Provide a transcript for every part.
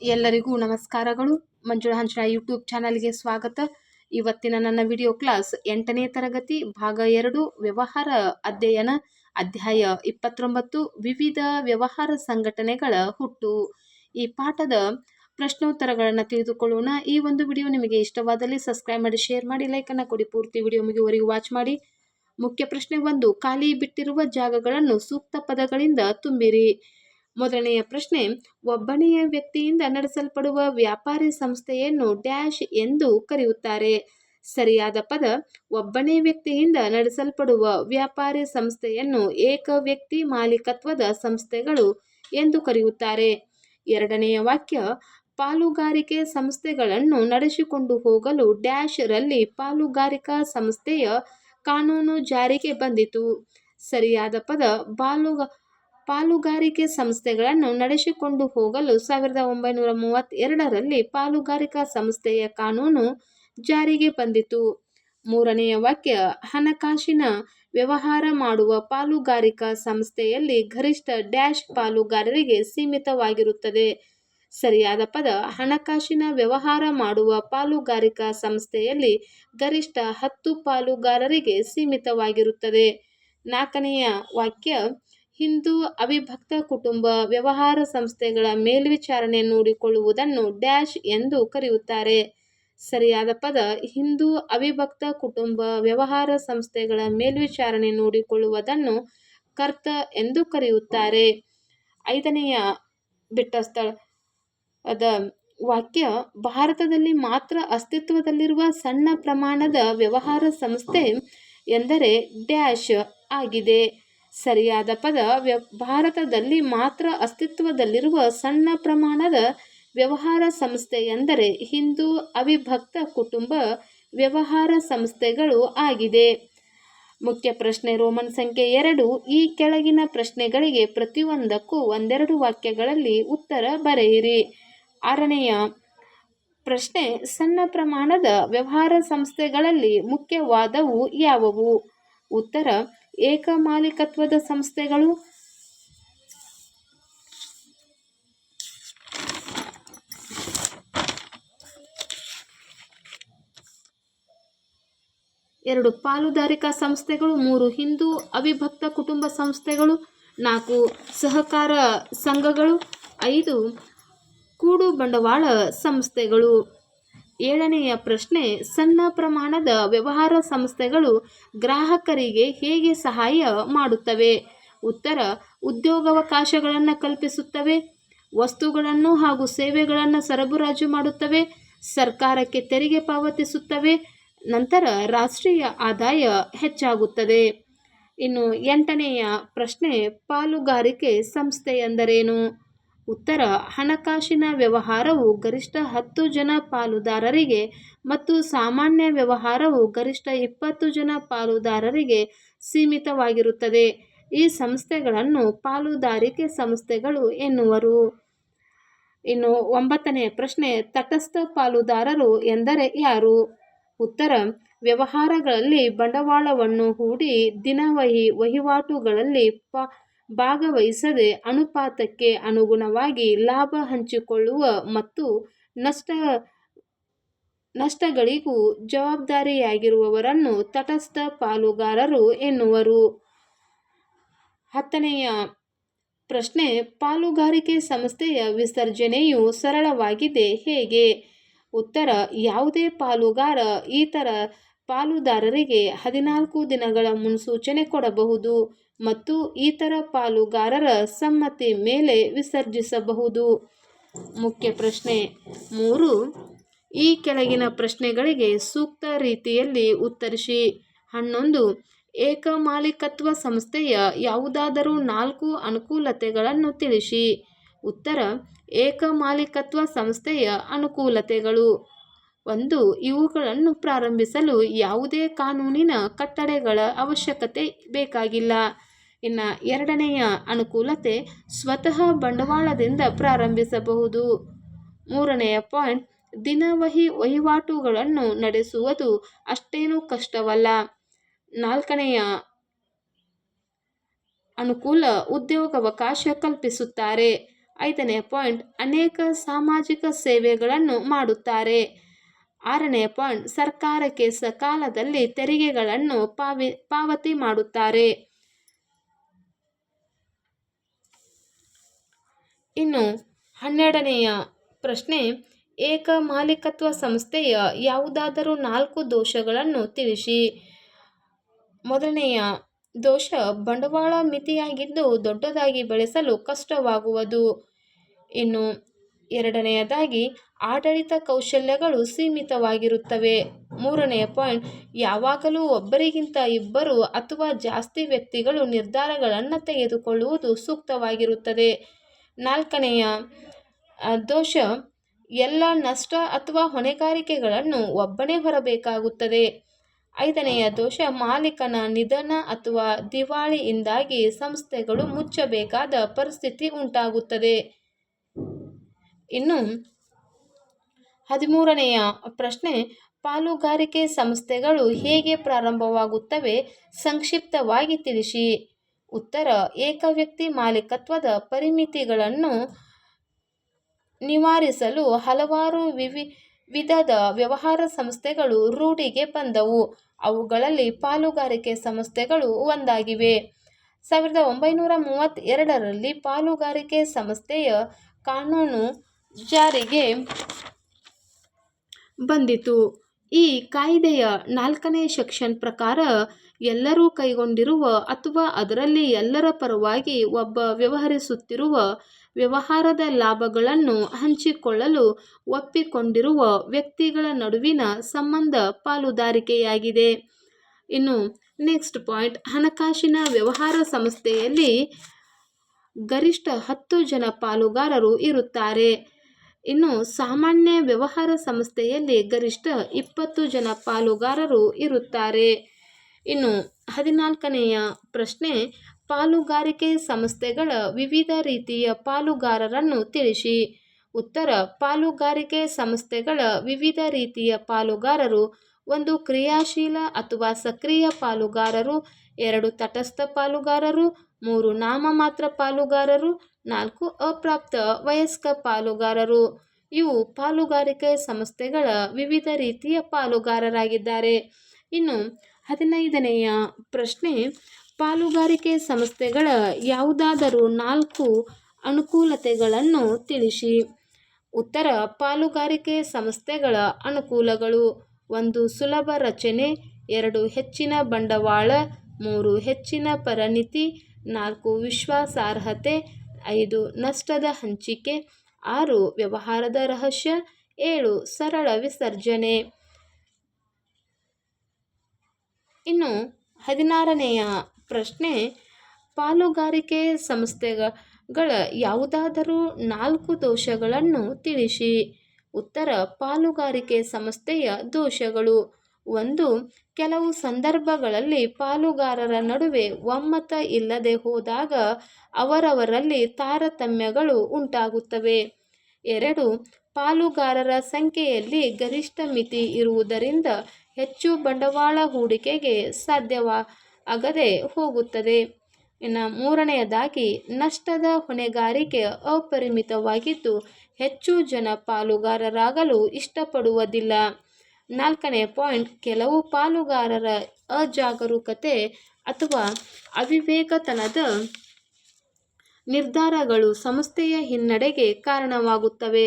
ಎಲ್ಲರಿಗೂ ನಮಸ್ಕಾರಗಳು. ಮಂಜುಳ ಹಂಚನ ಯೂಟ್ಯೂಬ್ ಚಾನಲ್ಗೆ ಸ್ವಾಗತ. ಇವತ್ತಿನ ನನ್ನ ವಿಡಿಯೋ ಕ್ಲಾಸ್ ಎಂಟನೇ ತರಗತಿ, ಭಾಗ ಎರಡು, ವ್ಯವಹಾರ ಅಧ್ಯಯನ, ಅಧ್ಯಾಯ ಇಪ್ಪತ್ತೊಂಬತ್ತು, ವಿವಿಧ ವ್ಯವಹಾರ ಸಂಘಟನೆಗಳ ಹುಟ್ಟು. ಈ ಪಾಠದ ಪ್ರಶ್ನೋತ್ತರಗಳನ್ನು ತಿಳಿದುಕೊಳ್ಳೋಣ. ಈ ಒಂದು ವಿಡಿಯೋ ನಿಮಗೆ ಇಷ್ಟವಾದಲ್ಲಿ ಸಬ್ಸ್ಕ್ರೈಬ್ ಮಾಡಿ, ಶೇರ್ ಮಾಡಿ ಲೈಕನ್ನು ಕೊಡಿ. ಪೂರ್ತಿ ವಿಡಿಯೋ ಮುಗಿಯುವವರೆಗೂ ವಾಚ್ ಮಾಡಿ. ಮುಖ್ಯ ಪ್ರಶ್ನೆ ಒಂದು, ಖಾಲಿ ಬಿಟ್ಟಿರುವ ಜಾಗಗಳನ್ನು ಸೂಕ್ತ ಪದಗಳಿಂದ ತುಂಬಿರಿ. ಮೊದಲನೆಯ ಪ್ರಶ್ನೆ, ಒಬ್ಬನೆಯ ವ್ಯಕ್ತಿಯಿಂದ ನಡೆಸಲ್ಪಡುವ ವ್ಯಾಪಾರಿ ಸಂಸ್ಥೆಯನ್ನು ಡ್ಯಾಶ್ ಎಂದು ಕರೆಯುತ್ತಾರೆ. ಸರಿಯಾದ ಪದ, ಒಬ್ಬನೇ ವ್ಯಕ್ತಿಯಿಂದ ನಡೆಸಲ್ಪಡುವ ವ್ಯಾಪಾರಿ ಸಂಸ್ಥೆಯನ್ನು ಏಕ ವ್ಯಕ್ತಿ ಮಾಲೀಕತ್ವದ ಸಂಸ್ಥೆಗಳು ಎಂದು ಕರೆಯುತ್ತಾರೆ. ಎರಡನೆಯ ವಾಕ್ಯ, ಪಾಲುಗಾರಿಕೆ ಸಂಸ್ಥೆಗಳನ್ನು ನಡೆಸಿಕೊಂಡು ಹೋಗಲು ಡ್ಯಾಶ್ ರಲ್ಲಿ ಪಾಲುಗಾರಿಕಾ ಸಂಸ್ಥೆಯ ಕಾನೂನು ಜಾರಿಗೆ ಬಂದಿತು. ಸರಿಯಾದ ಪದ ಬಾಲುಗ ಪಾಲುಗಾರಿಕೆ ಸಂಸ್ಥೆಗಳನ್ನು ನಡೆಸಿಕೊಂಡು ಹೋಗಲು ಸಾವಿರದ ಒಂಬೈನೂರ ಮೂವತ್ತೆರಡರಲ್ಲಿ ಪಾಲುಗಾರಿಕಾ ಸಂಸ್ಥೆಯ ಕಾನೂನು ಜಾರಿಗೆ ಬಂದಿತು. ಮೂರನೆಯ ವಾಕ್ಯ, ಹಣಕಾಸಿನ ವ್ಯವಹಾರ ಮಾಡುವ ಪಾಲುಗಾರಿಕಾ ಸಂಸ್ಥೆಯಲ್ಲಿ ಗರಿಷ್ಠ ಡ್ಯಾಶ್ ಪಾಲುಗಾರರಿಗೆ ಸೀಮಿತವಾಗಿರುತ್ತದೆ. ಸರಿಯಾದ ಪದ, ಹಣಕಾಸಿನ ವ್ಯವಹಾರ ಮಾಡುವ ಪಾಲುಗಾರಿಕಾ ಸಂಸ್ಥೆಯಲ್ಲಿ ಗರಿಷ್ಠ ಹತ್ತು ಪಾಲುಗಾರರಿಗೆ ಸೀಮಿತವಾಗಿರುತ್ತದೆ. ನಾಲ್ಕನೆಯ ವಾಕ್ಯ ಹಿಂದೂ ಅವಿಭಕ್ತ ಕುಟುಂಬ ವ್ಯವಹಾರ ಸಂಸ್ಥೆಗಳ ಮೇಲ್ವಿಚಾರಣೆ ನೋಡಿಕೊಳ್ಳುವುದನ್ನು ಡ್ಯಾಶ್ ಎಂದು ಕರೆಯುತ್ತಾರೆ. ಸರಿಯಾದ ಪದ, ಹಿಂದೂ ಅವಿಭಕ್ತ ಕುಟುಂಬ ವ್ಯವಹಾರ ಸಂಸ್ಥೆಗಳ ಮೇಲ್ವಿಚಾರಣೆ ನೋಡಿಕೊಳ್ಳುವುದನ್ನು ಕರ್ತ ಎಂದು ಕರೆಯುತ್ತಾರೆ. ಐದನೆಯ ಬಿಟ್ಟ ಸ್ಥಳ ಅದ ವಾಕ್ಯ, ಭಾರತದಲ್ಲಿ ಮಾತ್ರ ಅಸ್ತಿತ್ವದಲ್ಲಿರುವ ಸಣ್ಣ ಪ್ರಮಾಣದ ವ್ಯವಹಾರ ಸಂಸ್ಥೆ ಎಂದರೆ ಡ್ಯಾಶ್ ಆಗಿದೆ. ಸರಿಯಾದ ಪದ ವ್ಯ, ಭಾರತದಲ್ಲಿ ಮಾತ್ರ ಅಸ್ತಿತ್ವದಲ್ಲಿರುವ ಸಣ್ಣ ಪ್ರಮಾಣದ ವ್ಯವಹಾರ ಸಂಸ್ಥೆ ಎಂದರೆ ಹಿಂದೂ ಅವಿಭಕ್ತ ಕುಟುಂಬ ವ್ಯವಹಾರ ಸಂಸ್ಥೆಗಳು ಆಗಿದೆ. ಮುಖ್ಯ ಪ್ರಶ್ನೆ ರೋಮನ್ ಸಂಖ್ಯೆ ಎರಡು. ಈ ಕೆಳಗಿನ ಪ್ರಶ್ನೆಗಳಿಗೆ ಪ್ರತಿಯೊಂದಕ್ಕೂ ಒಂದೆರಡು ವಾಕ್ಯಗಳಲ್ಲಿ ಉತ್ತರ ಬರೆಯಿರಿ. ಆರನೆಯ ಪ್ರಶ್ನೆ, ಸಣ್ಣ ಪ್ರಮಾಣದ ವ್ಯವಹಾರ ಸಂಸ್ಥೆಗಳಲ್ಲಿ ಮುಖ್ಯವಾದವು ಯಾವುವು? ಉತ್ತರ ಏಕಮಾಲಿಕತ್ವದ ಸಂಸ್ಥೆಗಳು? ಎರಡು ಪಾಲುದಾರಿಕಾ ಸಂಸ್ಥೆಗಳು, ಮೂರು ಹಿಂದೂ ಅವಿಭಕ್ತ ಕುಟುಂಬ ಸಂಸ್ಥೆಗಳು, ನಾಲ್ಕು ಸಹಕಾರ ಸಂಘಗಳು, ಐದು ಕೂಡು ಬಂಡವಾಳ ಸಂಸ್ಥೆಗಳು. ಏಳನೆಯ ಪ್ರಶ್ನೆ, ಸಣ್ಣ ಪ್ರಮಾಣದ ವ್ಯವಹಾರ ಸಂಸ್ಥೆಗಳು ಗ್ರಾಹಕರಿಗೆ ಹೇಗೆ ಸಹಾಯ ಮಾಡುತ್ತವೆ? ಉತ್ತರ, ಉದ್ಯೋಗಾವಕಾಶಗಳನ್ನು ಕಲ್ಪಿಸುತ್ತವೆ, ವಸ್ತುಗಳನ್ನು ಹಾಗೂ ಸೇವೆಗಳನ್ನು ಸರಬರಾಜು ಮಾಡುತ್ತವೆ, ಸರ್ಕಾರಕ್ಕೆ ತೆರಿಗೆ ಪಾವತಿಸುತ್ತವೆ, ನಂತರ ರಾಷ್ಟ್ರೀಯ ಆದಾಯ ಹೆಚ್ಚಾಗುತ್ತದೆ. ಇನ್ನು ಎಂಟನೆಯ ಪ್ರಶ್ನೆ, ಪಾಲುಗಾರಿಕೆ ಸಂಸ್ಥೆ ಎಂದರೇನು ಉತ್ತರ, ಹಣಕಾಸಿನ ವ್ಯವಹಾರವು ಗರಿಷ್ಠ ಹತ್ತು ಜನ ಪಾಲುದಾರರಿಗೆ ಮತ್ತು ಸಾಮಾನ್ಯ ವ್ಯವಹಾರವು ಗರಿಷ್ಠ ಇಪ್ಪತ್ತು ಜನ ಪಾಲುದಾರರಿಗೆ ಸೀಮಿತವಾಗಿರುತ್ತದೆ. ಈ ಸಂಸ್ಥೆಗಳನ್ನು ಪಾಲುದಾರಿಕೆ ಸಂಸ್ಥೆಗಳು ಎನ್ನುವರು. ಇನ್ನು ಒಂಬತ್ತನೆಯ ಪ್ರಶ್ನೆ, ತಟಸ್ಥ ಪಾಲುದಾರರು ಎಂದರೆ ಯಾರು? ಉತ್ತರ, ವ್ಯವಹಾರಗಳಲ್ಲಿ ಬಂಡವಾಳವನ್ನು ಹೂಡಿ ದಿನವಹಿ ವಹಿವಾಟುಗಳಲ್ಲಿ ಪಾ ಭಾಗವಹಿಸದೆ ಅನುಪಾತಕ್ಕೆ ಅನುಗುಣವಾಗಿ ಲಾಭ ಹಂಚಿಕೊಳ್ಳುವ ಮತ್ತು ನಷ್ಟ, ನಷ್ಟಗಳಿಗೂ ಜವಾಬ್ದಾರಿಯಾಗಿರುವವರನ್ನು ತಟಸ್ಥ ಪಾಲುಗಾರರು ಎನ್ನುವರು. ಹತ್ತನೆಯ ಪ್ರಶ್ನೆ, ಪಾಲುಗಾರಿಕೆ ಸಂಸ್ಥೆಯ ವಿಸರ್ಜನೆಯು ಸರಳವಾಗಿದೆ ಹೇಗೆ? ಉತ್ತರ, ಯಾವುದೇ ಪಾಲುಗಾರ ಇತರ ಪಾಲುದಾರರಿಗೆ ಹದಿನಾಲ್ಕು ದಿನಗಳ ಮುನ್ಸೂಚನೆ ಕೊಡಬಹುದು ಮತ್ತು ಇತರ ಪಾಲುಗಾರರ ಸಮ್ಮತಿ ಮೇಲೆ ವಿಸರ್ಜಿಸಬಹುದು. ಮುಖ್ಯ ಪ್ರಶ್ನೆ ಮೂರು. ಈ ಕೆಳಗಿನ ಪ್ರಶ್ನೆಗಳಿಗೆ ಸೂಕ್ತ ರೀತಿಯಲ್ಲಿ ಉತ್ತರಿಸಿ. ಹನ್ನೊಂದು. ಏಕಮಾಲಿಕತ್ವ ಸಂಸ್ಥೆಯ ಯಾವುದಾದರೂ ನಾಲ್ಕು ಅನುಕೂಲತೆಗಳನ್ನು ತಿಳಿಸಿ. ಉತ್ತರ. ಏಕಮಾಲಿಕತ್ವ ಸಂಸ್ಥೆಯ ಅನುಕೂಲತೆಗಳು. ಒಂದು ಇವುಗಳನ್ನು ಪ್ರಾರಂಭಿಸಲು ಯಾವುದೇ ಕಾನೂನಿನ ಕಟ್ಟಳೆಗಳ ಅವಶ್ಯಕತೆ ಬೇಕಾಗಿಲ್ಲ. ಇನ್ನು ಎರಡನೆಯ ಅನುಕೂಲತೆ ಸ್ವತಃ ಬಂಡವಾಳದಿಂದ ಪ್ರಾರಂಭಿಸಬಹುದು. ಮೂರನೆಯ ಪಾಯಿಂಟ್, ದಿನವಹಿ ವಹಿವಾಟುಗಳನ್ನು ನಡೆಸುವುದು ಅಷ್ಟೇನೂ ಕಷ್ಟವಲ್ಲ. ನಾಲ್ಕನೆಯ ಅನುಕೂಲ, ಉದ್ಯೋಗಾವಕಾಶ ಕಲ್ಪಿಸುತ್ತಾರೆ. ಐದನೇ ಪಾಯಿಂಟ್, ಅನೇಕ ಸಾಮಾಜಿಕ ಸೇವೆಗಳನ್ನು ಮಾಡುತ್ತಾರೆ. ಆರನೆಯ ಪಾಯಿಂಟ್, ಸರ್ಕಾರಕ್ಕೆ ಸಕಾಲದಲ್ಲಿ ತೆರಿಗೆಗಳನ್ನು ಪಾವಿ, ಪಾವತಿ ಮಾಡುತ್ತಾರೆ. ಇನ್ನು ಹನ್ನೆರಡನೆಯ ಪ್ರಶ್ನೆ, ಏಕ ಮಾಲೀಕತ್ವ ಸಂಸ್ಥೆಯ ಯಾವುದಾದರೂ ನಾಲ್ಕು ದೋಷಗಳನ್ನು ತಿಳಿಸಿ. ಮೊದಲನೆಯ ದೋಷ, ಬಂಡವಾಳ ಮಿತಿಯಾಗಿದ್ದು ದೊಡ್ಡದಾಗಿ ಬೆಳೆಸಲು ಕಷ್ಟವಾಗುವುದು. ಇನ್ನು ಎರಡನೆಯದಾಗಿ, ಆಡಳಿತ ಕೌಶಲ್ಯಗಳು ಸೀಮಿತವಾಗಿರುತ್ತವೆ. ಮೂರನೆಯ ಪಾಯಿಂಟ್, ಯಾವಾಗಲೂ ಒಬ್ಬರಿಗಿಂತ ಇಬ್ಬರು ಅಥವಾ ಜಾಸ್ತಿ ವ್ಯಕ್ತಿಗಳು ನಿರ್ಧಾರಗಳನ್ನು ತೆಗೆದುಕೊಳ್ಳುವುದು ಸೂಕ್ತವಾಗಿರುತ್ತದೆ. ನಾಲ್ಕನೆಯ ದೋಷ, ಎಲ್ಲ ನಷ್ಟ ಅಥವಾ ಹೊಣೆಗಾರಿಕೆಗಳನ್ನು ಒಬ್ಬನೇ ಹೊರಬೇಕಾಗುತ್ತದೆ. ಐದನೆಯ ದೋಷ, ಮಾಲೀಕನ ನಿಧನ ಅಥವಾ ದಿವಾಳಿಯಿಂದಾಗಿ ಸಂಸ್ಥೆಗಳು ಮುಚ್ಚಬೇಕಾದ ಪರಿಸ್ಥಿತಿ ಉಂಟಾಗುತ್ತದೆ. ಇನ್ನು ಹದಿಮೂರನೆಯ ಪ್ರಶ್ನೆ, ಪಾಲುಗಾರಿಕೆ ಸಂಸ್ಥೆಗಳು ಹೇಗೆ ಪ್ರಾರಂಭವಾಗುತ್ತವೆ ಸಂಕ್ಷಿಪ್ತವಾಗಿ ತಿಳಿಸಿ. ಉತ್ತರ, ಏಕವ್ಯಕ್ತಿ ಮಾಲೀಕತ್ವದ ಪರಿಮಿತಿಗಳನ್ನು ನಿವಾರಿಸಲು ಹಲವಾರು ವಿವಿ, ವಿಧದ ವ್ಯವಹಾರ ಸಂಸ್ಥೆಗಳು ರೂಢಿಗೆ ಬಂದವು. ಅವುಗಳಲ್ಲಿ ಪಾಲುಗಾರಿಕೆ ಸಂಸ್ಥೆಗಳು ಒಂದಾಗಿವೆ. ಸಾವಿರದ ಒಂಬೈನೂರ ಮೂವತ್ತೆರಡರಲ್ಲಿ ಪಾಲುಗಾರಿಕೆ ಸಂಸ್ಥೆಯ ಕಾನೂನು ಜಾರಿಗೆ ಬಂದಿತು. ಈ ಕಾಯ್ದೆಯ ನಾಲ್ಕನೇ ಸೆಕ್ಷನ್ ಪ್ರಕಾರ ಎಲ್ಲರೂ ಕೈಗೊಂಡಿರುವ ಅಥವಾ ಅದರಲ್ಲಿ ಎಲ್ಲರ ಪರವಾಗಿ ಒಬ್ಬ ವ್ಯವಹರಿಸುತ್ತಿರುವ ವ್ಯವಹಾರದ ಲಾಭಗಳನ್ನು ಹಂಚಿಕೊಳ್ಳಲು ಒಪ್ಪಿಕೊಂಡಿರುವ ವ್ಯಕ್ತಿಗಳ ನಡುವಿನ ಸಂಬಂಧ ಪಾಲುದಾರಿಕೆಯಾಗಿದೆ. ಇನ್ನು ನೆಕ್ಸ್ಟ್ ಪಾಯಿಂಟ್, ಹಣಕಾಸಿನ ವ್ಯವಹಾರ ಸಂಸ್ಥೆಯಲ್ಲಿ ಗರಿಷ್ಠ ಹತ್ತು ಜನ ಪಾಲುಗಾರರು ಇರುತ್ತಾರೆ. ಇನ್ನು ಸಾಮಾನ್ಯ ವ್ಯವಹಾರ ಸಂಸ್ಥೆಯಲ್ಲಿ ಗರಿಷ್ಠ ಇಪ್ಪತ್ತು ಜನ ಪಾಲುಗಾರರು ಇರುತ್ತಾರೆ. ಇನ್ನು ಹದಿನಾಲ್ಕನೆಯ ಪ್ರಶ್ನೆ, ಪಾಲುಗಾರಿಕೆ ಸಂಸ್ಥೆಗಳ ವಿವಿಧ ರೀತಿಯ ಪಾಲುಗಾರರನ್ನು ತಿಳಿಸಿ. ಉತ್ತರ, ಪಾಲುಗಾರಿಕೆ ಸಂಸ್ಥೆಗಳ ವಿವಿಧ ರೀತಿಯ ಪಾಲುಗಾರರು ಒಂದು ಕ್ರಿಯಾಶೀಲ ಅಥವಾ ಸಕ್ರಿಯ ಪಾಲುಗಾರರು, ಎರಡು ತಟಸ್ಥ ಪಾಲುಗಾರರು, ಮೂರು ನಾಮಮಾತ್ರ ಪಾಲುಗಾರರು, ನಾಲ್ಕು ಅಪ್ರಾಪ್ತ ವಯಸ್ಕ ಪಾಲುಗಾರರು. ಇವು ಪಾಲುಗಾರಿಕೆ ಸಂಸ್ಥೆಗಳ ವಿವಿಧ ರೀತಿಯ ಪಾಲುಗಾರರಾಗಿದ್ದಾರೆ. ಇನ್ನು ಹದಿನೈದನೆಯ ಪ್ರಶ್ನೆ, ಪಾಲುಗಾರಿಕೆ ಸಂಸ್ಥೆಗಳ ಯಾವುದಾದರೂ ನಾಲ್ಕು ಅನುಕೂಲತೆಗಳನ್ನು ತಿಳಿಸಿ. ಉತ್ತರ, ಪಾಲುಗಾರಿಕೆ ಸಂಸ್ಥೆಗಳ ಅನುಕೂಲಗಳು. ಒಂದು ಸುಲಭ ರಚನೆ, ಎರಡು ಹೆಚ್ಚಿನ ಬಂಡವಾಳ, ಮೂರು ಹೆಚ್ಚಿನ ಪರಿಣಿತಿ, ನಾಲ್ಕು ವಿಶ್ವಾಸಾರ್ಹತೆ, ಐದು ನಷ್ಟದ ಹಂಚಿಕೆ, ಆರು ವ್ಯವಹಾರದ ರಹಸ್ಯ, ಏಳು ಸರಳ ವಿಸರ್ಜನೆ. ಇನ್ನು ಹದಿನಾರನೆಯ ಪ್ರಶ್ನೆ, ಪಾಲುಗಾರಿಕೆ ಸಂಸ್ಥೆಗಳ ಯಾವುದಾದರೂ ನಾಲ್ಕು ದೋಷಗಳನ್ನು ತಿಳಿಸಿ. ಉತ್ತರ ಪಾಲುಗಾರಿಕೆ ಸಂಸ್ಥೆಯ ದೋಷಗಳು. ಒಂದು, ಕೆಲವು ಸಂದರ್ಭಗಳಲ್ಲಿ ಪಾಲುಗಾರರ ನಡುವೆ ಒಮ್ಮತ ಇಲ್ಲದೆ ಹೋದಾಗ ಅವರವರಲ್ಲಿ ತಾರತಮ್ಯಗಳು ಉಂಟಾಗುತ್ತವೆ. ಎರಡು, ಪಾಲುಗಾರರ ಸಂಖ್ಯೆಯಲ್ಲಿ ಗರಿಷ್ಠ ಮಿತಿ ಇರುವುದರಿಂದ ಹೆಚ್ಚು ಬಂಡವಾಳ ಹೂಡಿಕೆಗೆ ಸಾಧ್ಯವಾಗದೆ ಹೋಗುತ್ತದೆ. ಇನ್ನು ಮೂರನೆಯದಾಗಿ, ನಷ್ಟದ ಹೊಣೆಗಾರಿಕೆ ಅಪರಿಮಿತವಾಗಿದ್ದು ಹೆಚ್ಚು ಜನ ಪಾಲುಗಾರರಾಗಲು ಇಷ್ಟಪಡುವುದಿಲ್ಲ. ನಾಲ್ಕನೇ ಪಾಯಿಂಟ್, ಕೆಲವು ಪಾಲುಗಾರರ ಅಜಾಗರೂಕತೆ ಅಥವಾ ಅವಿವೇಕತನದ ನಿರ್ಧಾರಗಳು ಸಂಸ್ಥೆಯ ಹಿನ್ನಡೆಗೆ ಕಾರಣವಾಗುತ್ತವೆ.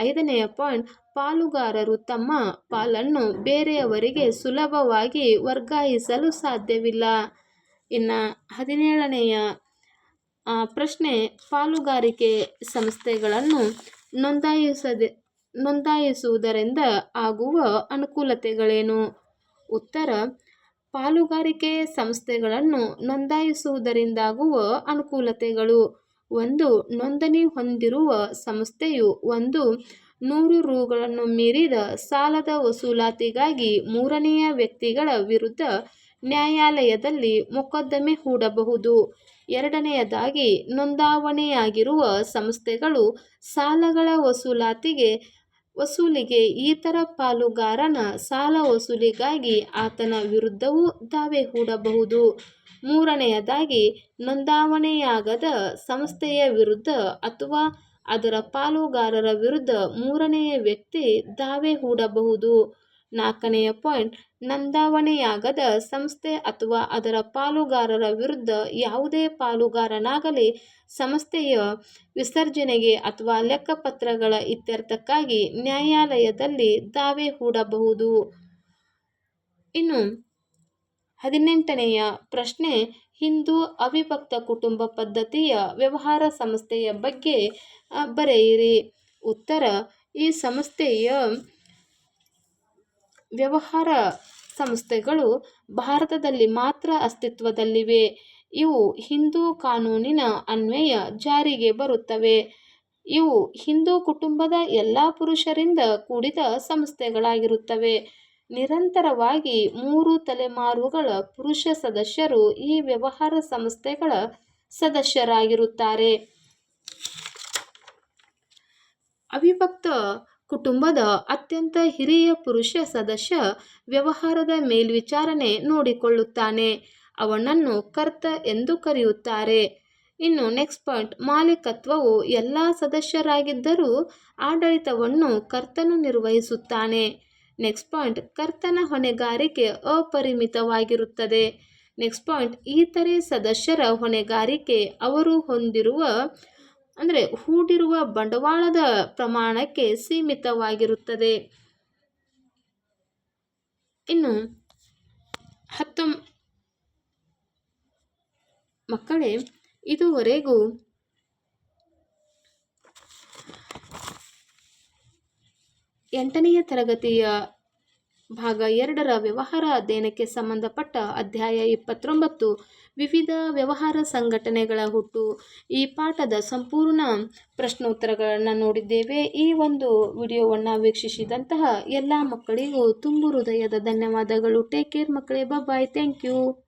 ಐದನೆಯ ಪಾಯಿಂಟ್, ಪಾಲುಗಾರರು ತಮ್ಮ ಪಾಲನ್ನು ಬೇರೆಯವರಿಗೆ ಸುಲಭವಾಗಿ ವರ್ಗಾಯಿಸಲು ಸಾಧ್ಯವಿಲ್ಲ. ಇನ್ನು ಹದಿನೇಳನೆಯ ಪ್ರಶ್ನೆ ಪಾಲುಗಾರಿಕೆ ಸಂಸ್ಥೆಗಳನ್ನು ನೋಂದಾಯಿಸದೆ, ನೋಂದಾಯಿಸುವುದರಿಂದ ಆಗುವ ಅನುಕೂಲತೆಗಳೇನು? ಉತ್ತರ, ಪಾಲುಗಾರಿಕೆ ಸಂಸ್ಥೆಗಳನ್ನು ನೋಂದಾಯಿಸುವುದರಿಂದಾಗುವ ಅನುಕೂಲತೆಗಳು. ಒಂದು, ನೋಂದಣಿ ಹೊಂದಿರುವ ಸಂಸ್ಥೆಯು ಒಂದು, ನೂರು ರುಗಳನ್ನು ಮೀರಿದ ಸಾಲದ ವಸೂಲಾತಿಗಾಗಿ ಮೂರನೆಯ ವ್ಯಕ್ತಿಗಳ ವಿರುದ್ಧ ನ್ಯಾಯಾಲಯದಲ್ಲಿ ಮೊಕದ್ದಮೆ ಹೂಡಬಹುದು. ಎರಡನೆಯದಾಗಿ, ನೋಂದಾವಣೆಯಾಗಿರುವ ಸಂಸ್ಥೆಗಳು ಸಾಲಗಳ ವಸೂಲಾತಿಗೆ, ವಸೂಲಿಗೆ ಇತರ ಪಾಲುಗಾರನ ಸಾಲ ವಸೂಲಿಗಾಗಿ ಆತನ ವಿರುದ್ಧವೂ ದಾವೆ ಹೂಡಬಹುದು. ಮೂರನೆಯದಾಗಿ, ನೋಂದಾವಣೆಯಾಗದ ಸಂಸ್ಥೆಯ ವಿರುದ್ಧ ಅಥವಾ ಅದರ ಪಾಲುಗಾರರ ವಿರುದ್ಧ ಮೂರನೆಯ ವ್ಯಕ್ತಿ ದಾವೆ ಹೂಡಬಹುದು. ನಾಲ್ಕನೆಯ ಪಾಯಿಂಟ್, ನೋಂದಾವಣೆಯಾಗದ ಸಂಸ್ಥೆ ಅಥವಾ ಅದರ ಪಾಲುಗಾರರ ವಿರುದ್ಧ ಯಾವುದೇ ಪಾಲುಗಾರನಾಗಲಿ, ಸಂಸ್ಥೆಯ ವಿಸರ್ಜನೆಗೆ ಅಥವಾ ಲೆಕ್ಕಪತ್ರಗಳ ಇತ್ಯರ್ಥಕ್ಕಾಗಿ ನ್ಯಾಯಾಲಯದಲ್ಲಿ ದಾವೆ ಹೂಡಬಹುದು. ಇನ್ನು ಹದಿನೆಂಟನೆಯ ಪ್ರಶ್ನೆ, ಹಿಂದೂ ಅವಿಭಕ್ತ ಕುಟುಂಬ ಪದ್ಧತಿಯ ವ್ಯವಹಾರ ಸಂಸ್ಥೆಯ ಬಗ್ಗೆ ಬರೆಯಿರಿ. ಉತ್ತರ, ಈ ಸಂಸ್ಥೆಯ ವ್ಯವಹಾರ ಸಂಸ್ಥೆಗಳು ಭಾರತದಲ್ಲಿ ಮಾತ್ರ ಅಸ್ತಿತ್ವದಲ್ಲಿವೆ. ಇವು ಹಿಂದೂ ಕಾನೂನಿನ ಅನ್ವಯ ಜಾರಿಗೆ ಬರುತ್ತವೆ. ಇವು ಹಿಂದೂ ಕುಟುಂಬದ ಎಲ್ಲ ಪುರುಷರಿಂದ ಕೂಡಿದ ಸಂಸ್ಥೆಗಳಾಗಿರುತ್ತವೆ. ನಿರಂತರವಾಗಿ ಮೂರು ತಲೆಮಾರುಗಳ ಪುರುಷ ಸದಸ್ಯರು ಈ ವ್ಯವಹಾರ ಸಂಸ್ಥೆಗಳ ಸದಸ್ಯರಾಗಿರುತ್ತಾರೆ. ಅವಿಭಕ್ತ ಕುಟುಂಬದ ಅತ್ಯಂತ ಹಿರಿಯ ಪುರುಷ ಸದಸ್ಯ ವ್ಯವಹಾರದ ಮೇಲ್ವಿಚಾರಣೆ ನೋಡಿಕೊಳ್ಳುತ್ತಾನೆ. ಅವನನ್ನು ಕರ್ತ ಎಂದು ಕರೆಯುತ್ತಾರೆ. ಇನ್ನು ನೆಕ್ಸ್ಟ್ ಪಾಯಿಂಟ್, ಮಾಲೀಕತ್ವವು ಎಲ್ಲ ಸದಸ್ಯರಾಗಿದ್ದರೂ ಆಡಳಿತವನ್ನು ಕರ್ತನು ನಿರ್ವಹಿಸುತ್ತಾನೆ. ನೆಕ್ಸ್ಟ್ ಪಾಯಿಂಟ್, ಕರ್ತನ ಹೊಣೆಗಾರಿಕೆ ಅಪರಿಮಿತವಾಗಿರುತ್ತದೆ. ನೆಕ್ಸ್ಟ್ ಪಾಯಿಂಟ್, ಇತರೆ ಸದಸ್ಯರ ಹೊಣೆಗಾರಿಕೆ ಅವರು ಹೊಂದಿರುವ ಅಂದರೆ ಹೂಡಿರುವ ಬಂಡವಾಳದ ಪ್ರಮಾಣಕ್ಕೆ ಸೀಮಿತವಾಗಿರುತ್ತದೆ. ಇನ್ನು ಹತ್ತೊಂ ಮಕ್ಕಳೇ ಇದುವರೆಗೂ ಎಂಟನೆಯ ತರಗತಿಯ ಭಾಗ ಎರಡರ ವ್ಯವಹಾರ ಅಧ್ಯಯನಕ್ಕೆ ಸಂಬಂಧಪಟ್ಟ ಅಧ್ಯಾಯ ಇಪ್ಪತ್ತೊಂಬತ್ತು, ವಿವಿಧ ವ್ಯವಹಾರ ಸಂಘಟನೆಗಳ ಹುಟ್ಟು. ಈ ಪಾಠದ ಸಂಪೂರ್ಣ ಪ್ರಶ್ನೋತ್ತರಗಳನ್ನು ನೋಡಿದ್ದೇವೆ. ಈ ಒಂದು ವಿಡಿಯೋವನ್ನು ವೀಕ್ಷಿಸಿದಂತಹ ಎಲ್ಲ ಮಕ್ಕಳಿಗೂ ತುಂಬು ಹೃದಯದ ಧನ್ಯವಾದಗಳು. ಟೇಕ್ ಕೇರ್ ಮಕ್ಕಳೇ. Bye thank you